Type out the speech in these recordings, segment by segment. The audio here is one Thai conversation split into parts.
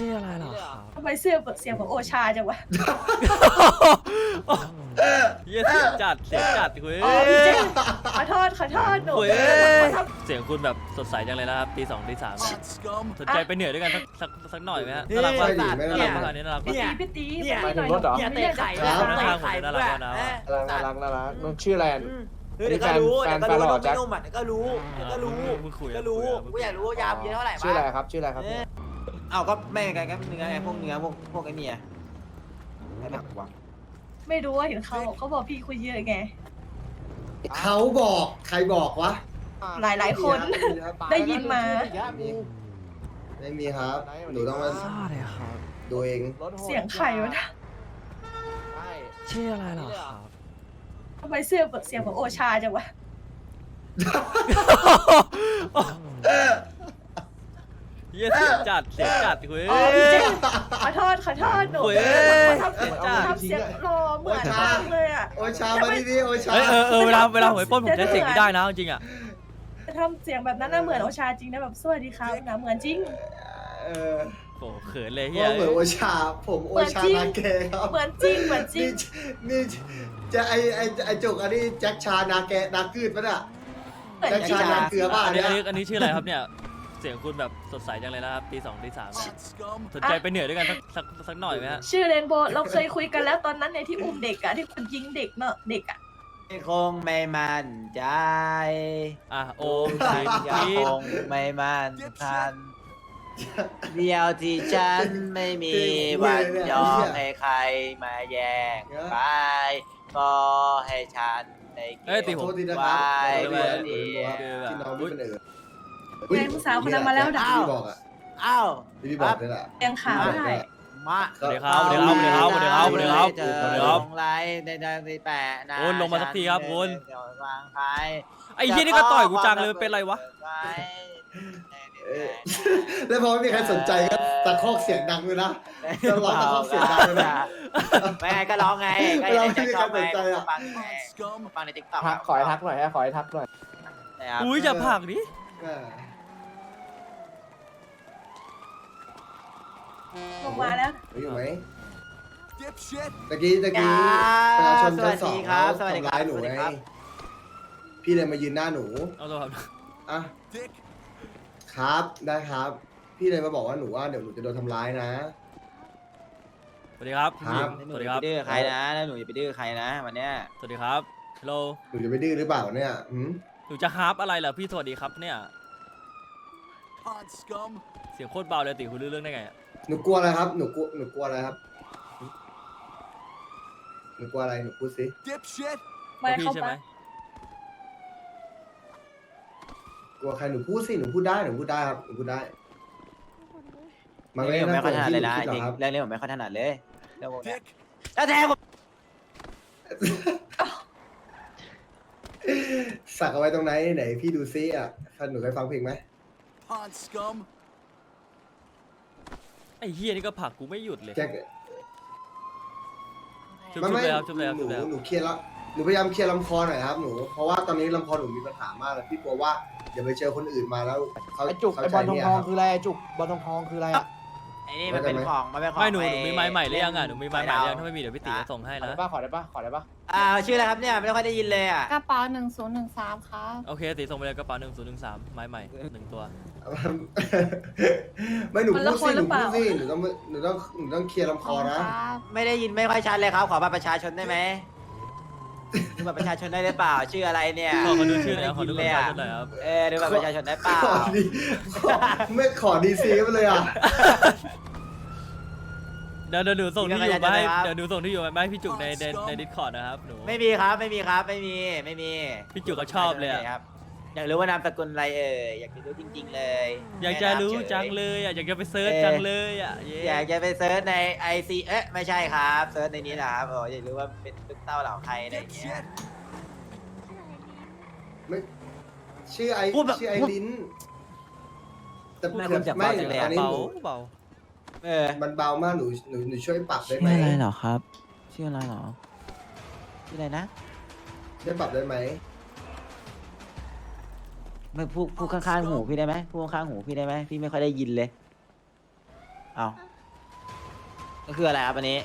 ชื่ออะไรเหรอครับทำไมเสื้อเสียงของโอชาจังวะ เหี้ยเสียงจัดเสียงจัดเว้ยอ๋อพี่เจนขอโทษขอโทษหนูเว้ยขอโทษเสียงคุณแบบสดใสจังเลยนะครับตีสองตีสามเนี่ยสนใจไปเหนือด้วยกันสักสักสักหน่อยไหมฮะน่ารักมากไม่ดีไม่น่าดีรักมากอันนี้น่ารักพี่มากตีพี่ตีเนี่ยไปหน่อยหมายถึงรถเหรออย่าอย่าเตะเตะไข่ไข่ด้ด้ววยยน่ารักมากน่ารักมากนะน่ารักน่ารักน่ารักน้องชื่ออะไรเฮ้ยเดี๋ยวก็รู้แฟเดี๋นยวก็รู้แฟนหล่อน้องแจ็คนุ่มอะเดี๋ยวก็รู้เดี๋ยวก็รู้มึงคุยก็รู้มึงกูคุยอยากรู้ว่ายามเยอะเท่าไหร่ชื่ออะไรวะครับ ชื่ออะไรครับเออเอ้าก็ไม่กันก็เนื้อไงพวกเนื้อพวกพวกไอ้เนี่ยไอ้แบบวะไม่รู้ว่าเห็นเขาเขาบอกพี่คุยเยอะไง เขาบอกใครบอกวะหลายหลายๆคนได้ยินมา ไม่มีครับหนูต้องมาซ่าเลยครับ ดูเองเสียงไข่วะนะชื่ออะไรเหรอครับ ทำไมเสื้อเสียงของโอชาจังวะเหี้ยเสียงจัดเสียงจัดเว้ย อ๋อพี่เจนขอโทษขอโทษหนูเว้ย ทำเสียงทำเสียงรอเหมือนมากเลยอะโอชามาดีดีโอชาเอ้ยเออเออเวลาเวลาผมไปปล้นผมใช้เสียงนี้ได้นะจริงๆอะจะทำเสียงแบบนั้นน่ะเหมือนโอชาจริงนะแบบสวัสดีครับนะเหมือนจริง เออโอ้เขินเลยเฮียว่าเหมือนโอชา ผมโอชาเหมือนจริงนาเกะครับเหมือนจริงเหมือนจรินี่งนี่จะไอไอไอจุกอันนี้แจ็คชานาแกะนากืดปะเนี่ย เหมือนแจ็คจริชางนาเกลือป่ะอันนี้เนี่ยอันนี้อันนี้ชื่ออะไรครับเนี่ย เสียงคุณแบบสดใสจังเลยนะครับตีสองตีสามเนี่ยสนใจไปเหนือด้วยกันสักสักสักหน่อยไหมฮะชื่อเรนโบว์เราเคยคุยกันแล้วตอนนั้นในที่อุ้มเด็กอะที่คุณยิงเด็กเนอะเด็กอะคงไม่มั่นใจอะโอมสิบยังพีคงไม่มั่นทันเดียวที่ฉันไม่มีวันยอมให้ใครมาแย่งไปก็ให้ฉันได้เก็เอ้ยตีบผมโทษทีนะคไว้รับคนเดียวที่น้องนี่เป็นเออ แฟนผู้สาวคนนั้นมาแล้วด่าที่พี่บอกอะอ้าวที่พี่บอกนี่แหละเลี้ยงขาวได้ มาสวัสดีครับสวัสดีครับสวัสดีครับสวัสดีครับสวัสดีครับสวัสดีครับลงไลน์ในทางที่แปะนะโอนลงมาสักทีครับคุณเดี๋ยววางไปไอ้เฮียนี่ก็ต่อยกูจังเลยเป็นไรวะเออแล้วพอไม่มีใครสนใจก็ตะคอกเสียงดังเลยนะจะร้องตะคอกเสียงดังเลยนะ ไม่ไงก็ร้องไงก็เราเห็นไม่ในมีชอบใครไงสนใจอะฟังไงฟังในติ๊กต็อกขอให้ทักหน่อยฮะขอให้ทักหน่อยอุ้ยอย่าผลักดิ เออ ลงมาแล้วอยู่ไหมตะกี้ตะกี้ประชาชนสชั้วันสสองดีครับสวัสดีทำครัร้าบยหนูสวัสไงดีครับ พี่เลยมายืนหน้าหนูเอาตัวครับอะครับได้ครับ พี่เลยมาบอกว่าหนูว่าเดี๋ยวหนูจะโดนทำร้ายนะ สวัสดีครับครับสหนูวัสอดีย่าคไปรับดื้อใครนะแล้วหนูอย่าไปดื้อใครนะวันเนี้ยสวัสดีครับฮัลโหลหนูจะไปดื้อหรือเปล่าเนี่ยหืมหนูจะฮาร์ปอะไรเหรอพี่สวัสดีครับเนี่ย เสียงโคตรเบาเลยติคุณรู้เรื่องได้ไงอะ หนูกลัวอะไรครับ หนูกลัว หนูกลัวอะไรครับ หนูกลัวอะไร หนูพูดสิไม่พี่เข้าใช่ไปไหมกลัวใคร หนูพูดสิ หนูพูดได้ หนูพูดได้ครับ หนูพูดได้ มันเรื่องไม่นี้ผมไม่ค่อยถนัดเลยนะที่หจริงคิดหรอกครับเรื่องนี้ผมไม่ค่อยถนัดเลยเรื่องพวกเนี้ยแล้วแทงผมสักเอาไว้ตรงไหนไหน พี่ดูซิอะท่านหนูเคยฟังเพลงไหม ไอ้เฮียนี่ก็ผลักกูไม่หยุดเลยแจ็คชุบไม่ชุบไม่เลยครับชุบเลยครับหนูชุบเลยครับหนูเคลียร์แล้วหนูพยายามเคลียร์ลำคอหน่อยครับหนูเพราะว่าตอนนี้ลำคอหนูมีปัญหามากเลยพี่กลัวว่าเดี๋ยวไปเจอคนอื่นมาแล้วเขาไอจุกเขาไอบอลทองใจทองเนี่ยคืออะไรไอจุกบอลทองทองคืออะไรอะไอ้นี่มันเป็นของมันเป็นของไม่หนูหอ้นูมีไม้ใหม่หรือยังอะหนูมีไม้ใหม่หรือยังดาวถ้าไม่มีเดี๋ยวพี่ตีจะส่งให้ขอนะได้ปะขอได้ปะขอได้ปะอ่าชื่ออะไรครับเนี่ยไม่ค่อยได้ยินเลยอะกระเป๋าหนึ่งศูนย์หนึ่งสามครับ โอเคตีส่งไปเลยกระเป๋าหนึ่งศูนย์หนึ่งสามไม้ใหม่หนึ่งตัว ไม่หนูคนพูละดคสินหหรืนูอเปพูล่าดสิหนูต้องหนูต้องหนูต้องเคลียร์ลำคอนะครับไม่ได้ยินไม่ค่อยชัดเลยครับ ขอบัตรประชาชนได้ไหมดูบัตรประชาชนได้หรือเปล่า ชื่ออะไรเนี่ยขอขอดูชื่อหน่อยครับขอดูไม่บัตรไยิประชาชนหน่อยครับ เออดูบัตรประชาชนได้เปล่าขอดีขอไม่ขอดีซีไปเลยอะเดี๋ยวเดี๋ยวหนูส่งที่อยู่มาให้เดี๋ยวหนูส่งที่อยู่มาให้พี่จุกในในในดิสคอร์ดนะครับหนูไม่มีครับ ไม่มีครับ ไม่มี ไม่มี พี่จุกก็ชอบเลยอะครับ อยากรู้ว่านามสกุลอะไรเอ่ยอยากจะรู้จริง ๆ เลยอยากจะรู้แนะนำฉจังเลยอะอยากจะไปเซิร์ชจังเลยอะเย้อยากจะไปเซิร์ชใน IC เอ๊ะไม่ใช่ครับเซิร์ชในนี้นะครับโอ้อยากรู้ว่าเป็นลูกเต้าเหล่าใครอะไรอย่างเงี้ย ไม่ชื่อไอพูดแบบ ชื่อไอลิ้นแต่ไม่ควรจะไม่เบาจังเลยอะ อันนี้เบาหนูเบาเออมันเบามากหนูหนูหนูช่วยปรับได้ไหมชื่ออะไรเหรอครับ ชื่ออะไรเหรอ ชื่ออะไรนะ ช่วยปรับได้ไหม ไม่พูดพูดข้างๆหูพี่ได้ไหมพูดข้างๆหูพี่ได้ไหมพี่ไม่ค่อยได้ยินเลย เอาก็คืออะไรครับอันนี้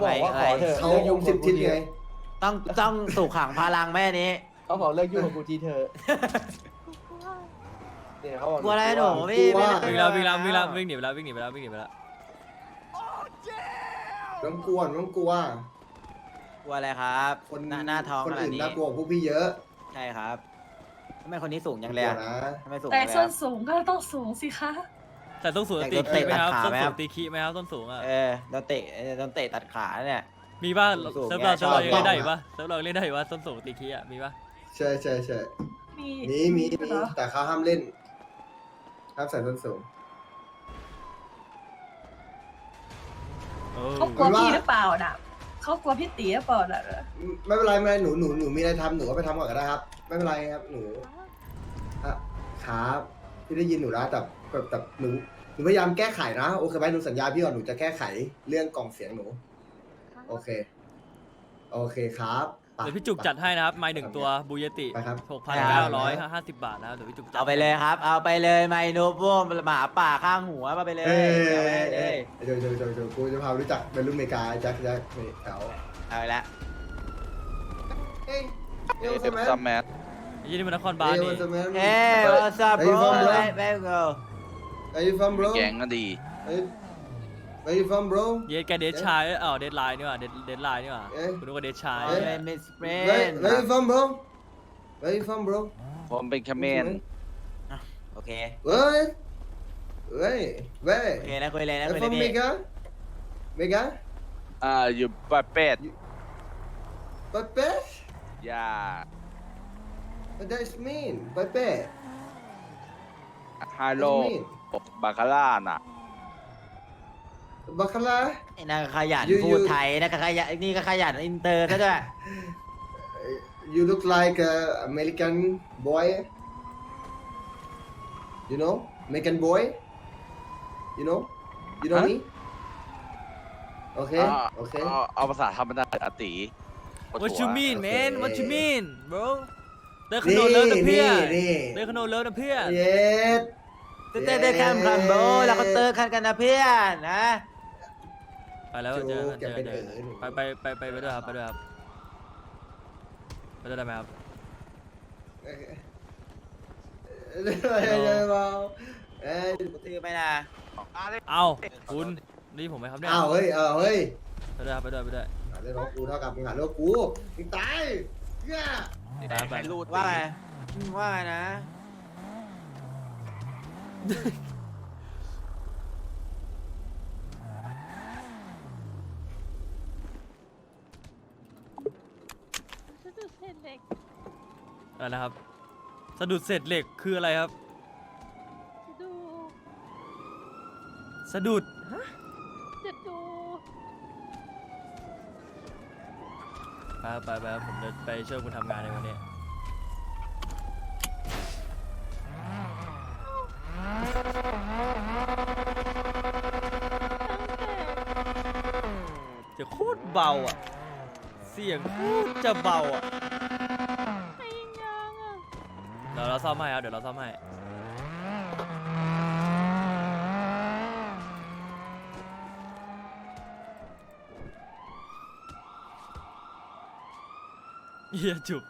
บอกว่าขอเถอะเขาลิกยยุ่งงสิบทิศไงต้องต้องสู่ขังพลังแม่นี้เขาบอกเลิกยุ่งกับกูทีเถอะเนี่ยเขาบอกกลัวอะไรหนูพี่กลัวไม่วิ่งได้แล้ววิ่งแล้ววิ่งแล้ววิ่งหนีไปแล้ววิ่งหนีไปแล้ววิ่งหนีไปแล้วน้องกลัวน้องกลัว กลัวอะไรครับคนหน้าหน้าท้องคนขนาดอื่นนี้น่ากลัวกว่าพวกพี่เยอะ ใช่ครับ ทำไมคนนี้สูงจังกเลลัยวอะนะทำไมสูงแต่จังเลยส่วอะนสูงก็ต้องสูงสิคะแต่ต้นสูงอยากตีโดนคีไหมครับเตะตัดขาต้นไหมคสูรังบตีคีไหมครับต้นสูงอะเออโดนเตะเออโดนเตะตัดขาเนี่ย มีป่ะสูงเซิร์ฟเราไงเซิร์ฟเราชอบยังเล่นได้อยู่ป่ะเซิร์ฟเราเล่นได้อยู่ป่ะต้นสูงตีคีอะมีป่ะใช่ใช่ใช่มีมีมีมีเหรอแต่เขาห้ามเล่นห้ามใส่ส้นสูง โอ้เขากลัวพี่หรือเปล่าน่ะเขากลัวพี่ตีหรือเปล่าน่ะ ไม่เป็นไรไม่เป็นไรหนูหนูหนูมีอะไรทำหนูก็ไปทำก่อนก็ได้ครับ ไม่เป็นไรครับหนูอะ ครับพี่ได้ยินหนูแล้วแต่แต่แต่หนูหนูพยายามแก้ไขนะโอเคไหมหนูสัญญาพี่ก่อนหนูจะแก้ไขเรื่องกล่องเสียงหนู โอเค โอเคครับไป เดี๋ยวพี่จุกจัดให้นะครับ ไม้หนึ่งตัวบูเยติไปครับหกพันเก้าร้อยห้าสิบบาทนะครับเดี๋ยวพี่จุกจัดเอาไปเลยครับ เอาไปเลยไมโนโบมหมาป่าข้างหัวมาไปเลยเอ้ยเอาไปเอ้เลยยเดี๋ยวเดี๋ยวเดี๋ยวเดี๋ยวกูจะพารู้จักเป็นรุ่นอเมริกาแจ็คแจ็คนี่แถวเอาไปละเอ้ยเอ้ยเดวซัมแมทไอ้ ยี่นี่มันนครบาลเอ้ยนี่ what's up man เฮ้ย what's up bro Where you from, bro? Where- where you go Where you from bro แกงก็ดี Where Where you from bro เย็ดแกเดชชายเออเดดไลน์นี่หว่าเดดเดดไลน์นี่หว่าเอ๊ะ คุณนึกว่าเดชชายเอาเลย Miss Where Friend Where you from bro Where you from bro ผมเป็นแคมเมน โอเค Where Where Where โอเคนะคุยเลยนะ I'm คุยเลย from พี่ Mega Mega อ่าอยู่ปาเป็ด But bad ยา What does it mean But bad ฮาโล What do you mean บาคาร่าน่ะ Bacala ไอ้นางขยัน You- พูด you- ไทยนะก็ขยันนี่ก็ขยันอินเตอร์ซะด้วย You look like a American boy You know American boy You know You know ฮะ me Okay อ่า Okay เอาเอาภาษาธรรมดาอาติ What you mean man What you โอเค mean bro เดินขนนี่มเลิฟนะเพื่นี่อนนี่ เดินขนมเลิฟนะเพื่อนเย็ดเต้นเต้นแคมคันโบแล้วก็เตอร์คันกันนะเพื่อนนะไปแล้วเจอกันเจอกันเจอเออหนูกันไปไปไปไปไปด้วยครับไปด้วยครับไปด้วยได้ไหมครับเอ้ยเอ้ยเบาเอ้ยกูซื้อไปนะเอ้าคุณนี่ผมไหมครับเนี่ยอ้าวเฮ้ยเออเฮ้ยไปด้วยครับไปด้วยไปด้วยหาเรื่องของกูเท่ากับมึงหาเรื่องกูมึงตายเนี่ย ไปไปรูดว่าไงอืมว่าไงนะอะไรนะครับ สะดุดเศษเหล็กคืออะไรครับสะดุด จะดู ไปครับไปไปครับผมจะไปช่วยคุณทำงานในวันนี้จะโคตรเบาอะ เสียงโคตรจะเบาอะ ไปยังอะ เดี๋ยวเราซ่อมให้ครับเดี๋ยวเราซ่อมให้ เฮียจุก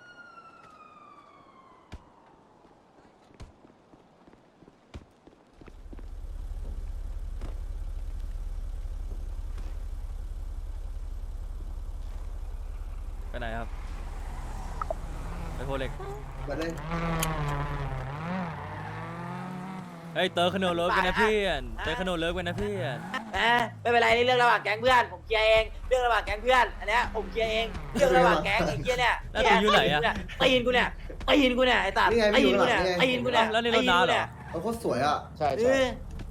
ไปไหนครับ ไปโพเล็ก มาเลยเฮ้ยเตอร์ขนมเลิฟกันนะเพื่อนเตอร์ขนมเลิฟกันนะเพื่อน เอ๊ะไม่เป็นไรนี่เรื่องระหว่างแก๊งเพื่อนผมเคลียร์เองเรื่องระหว่างแก๊งเพื่อนอันเนี้ยผมเคลียร์เองเรื่องระหว่างแก๊งไอ้เหี้ยเนี่ยแล้วตีอยู่ไหนอะตีนกูเนี่ยตีนกูเนี่ยไอ้ตัดนี่ไงตีพี่นอยู่กูข้างหเนี่ยลังนี่ไง ตีนกูเนี่ยแล้วนี่รถน้าเหรอ เขาโคตรสวยอะ ใช่เอใช่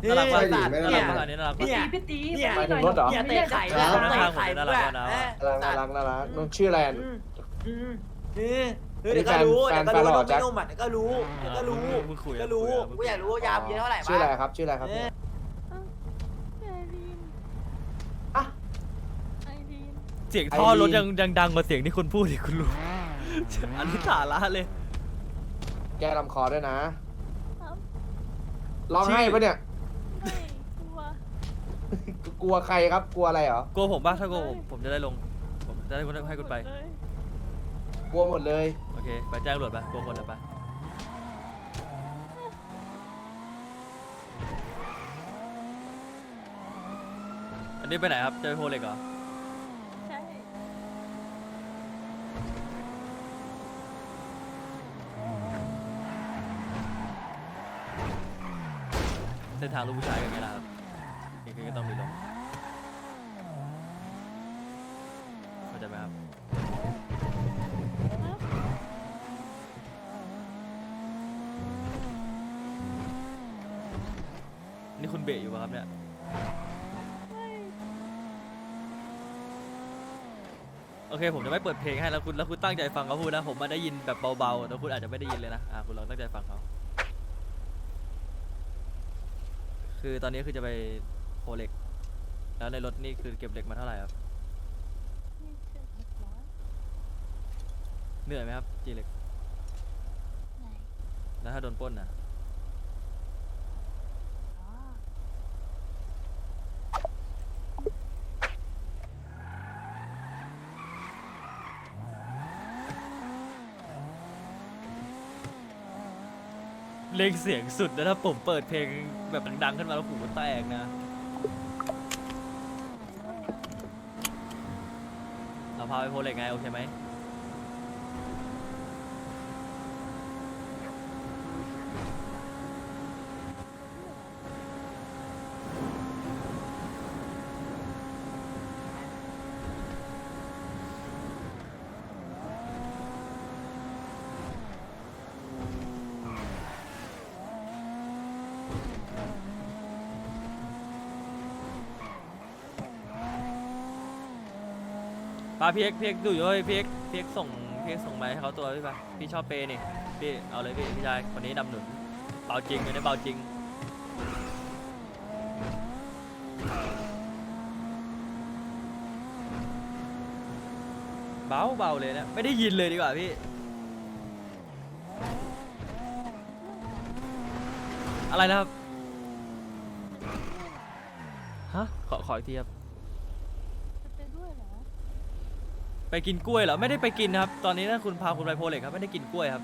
อน่ารักปะไม่ดีไม่น่าน่ารักรัปะอันนี้น่ารักพี่ปะตีพี่ตีเนี่ยพี่หน่อยหมายถึงรถเหรอเนี่ยเตะไข่ครับเตะไข่น่าเพื่รัอกนน่ารักเอ๊ะน่ารักน่ารักน่ารักน้องชื่ออะไรอะอืมอืมเออเอออันนี้เดี๋ยวก็รู้แฟเดี๋นยวก็รู้แฟนเราเหรอน้องแจ็คนุ่มอะเดี๋ยวก็รู้เดี๋ยวก็รู้มึงคุยเดี๋ยวก็รู้มึงคุกูยอยากรู้ว่ายามเยอะเท่าไหร่ชื่ออะไรวะ ครับ ชื่ออะไรครับเออ ไอรีน อะ ไอรีน เสียงท่อรถยังยังดังกว่าเสียงที่คุณพูดอีกคุณรู้อันนี้สาระเลย แก้ลำคอด้วยนะ ครับร้องไห้ปะเนี่ย ไม่กลัวกูกลัวใครครับ กลัวอะไรเหรอ กลัวผมป่ะถ้ากลัวผมผมจะได้ลง ผมจะได้ให้คุณไปเลยกลัวหมดเลย โอเค ไปแจ้งตำรวจไปกลัวคนเลยไป อันนี้ไปไหนครับ จะไปโพเล็กเหรอ ใช่ เส้นทางลูกผู้ชายกันไงล่ะครับนี่คือก็ต้องมีลงเข้าใจไหมครับ นี่คุณเบะอยู่ปะครับเนี่ย โอเค ผมจะไม่เปิดเพลงให้แล้วคุณแล้วคุณตั้งใจฟังเขาพูดนะ ผมมาได้ยินแบบเบาๆแต่คุณอาจจะไม่ได้ยินเลยนะ อ่าคุณลองตั้งใจฟังเขา คือตอนนี้คือจะไปโพเล็ก แล้วในรถนี่คือเก็บเหล็กมาเท่าไหร่ครับนี่ถึงหกร้อยเหนื่อยไหมครับจีเหล็ก ไหนแล้วถ้าโดนปล้นนะ เล่งเสียงสุดนะถ้าผมเปิดเพลงแบบดังๆขึ้นมาแล้วหูมันแตกนะ เราพาไปโพเล็กไงโอเคไหม ปาพี่เอ็กพี่เอ็กดูอยู่เว้ยพี่เอ็กพี่เอ็กส่งพี่เอ็กส่งมาให้เขาตัวพี่ปะพี่ชอบเปย์นี่พี่เอาเลยพี่พี่ชายคนนี้นำหนุนเบาจริงเลยนะเบาจริงเบาเบาเลยนะไม่ได้ยินเลยดีกว่าพี่อะไรนะครับฮะขอขออีกทีครับ จะไปด้วยเหรอ ไปกินกล้วยเหรอไม่ได้ไปกินครับ ตอนนี้นะคุณพาคุณไปโพเล็กครับไม่ได้กินกล้วยครับ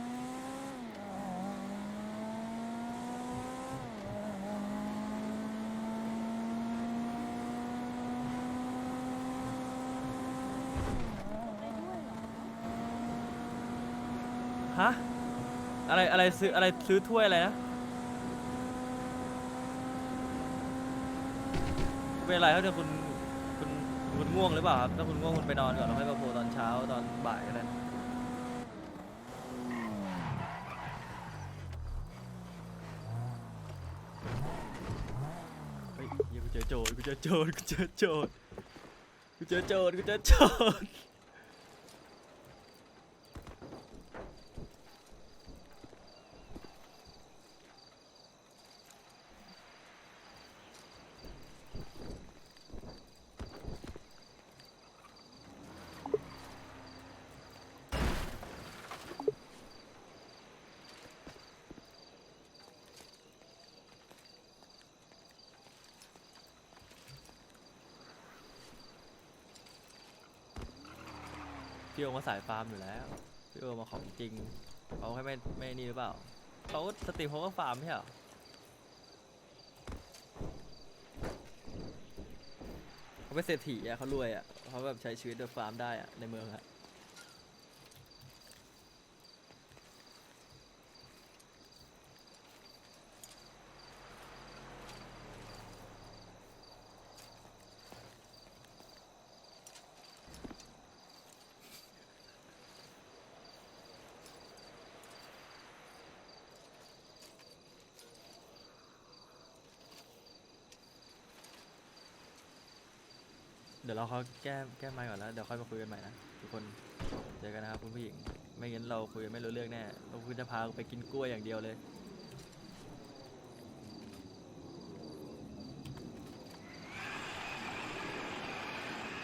ฮะ อะไรอะไรซื้ออะไรซื้อถ้วยอะไรนะ เป็นไรครับเนี่ยคุณคุณ คุณง่วงหรือเปล่าครับถ้าคุณง่วงคุณไปนอนก่อนแล้วค่อยมาโพลตอนเช้าตอนบ่ายก็ได้เฮ้ยเหี้ยกูเจอโจรกูเจอโจรกูเจอโจรกูเจอโจรกูเจอโจร พี่โอมาสายฟาร์มอยู่แล้วพี่โอมาของจริงเขาแค่ไม่ไม่นี่หรือเปล่าเขาสตรีมเขาก็ฟาร์มใช่เหรอเขาเป็นเศรษฐีอะเขารวยอะเขาแบบใช้ชีวิตโดยฟาร์มได้อะในเมืองอะ ดี๋ยวเราเขาแก้แก้ไม่ก่อนแล้ว เดี๋ยวค่อยมาคุยกันใหม่นะทุกคนเจอกันนะครับคุณผู้หญิง ไม่งั้นเราคุยไม่รู้เรื่องแน่เราคุณจะพาไปกินกล้วยอย่างเดียวเลย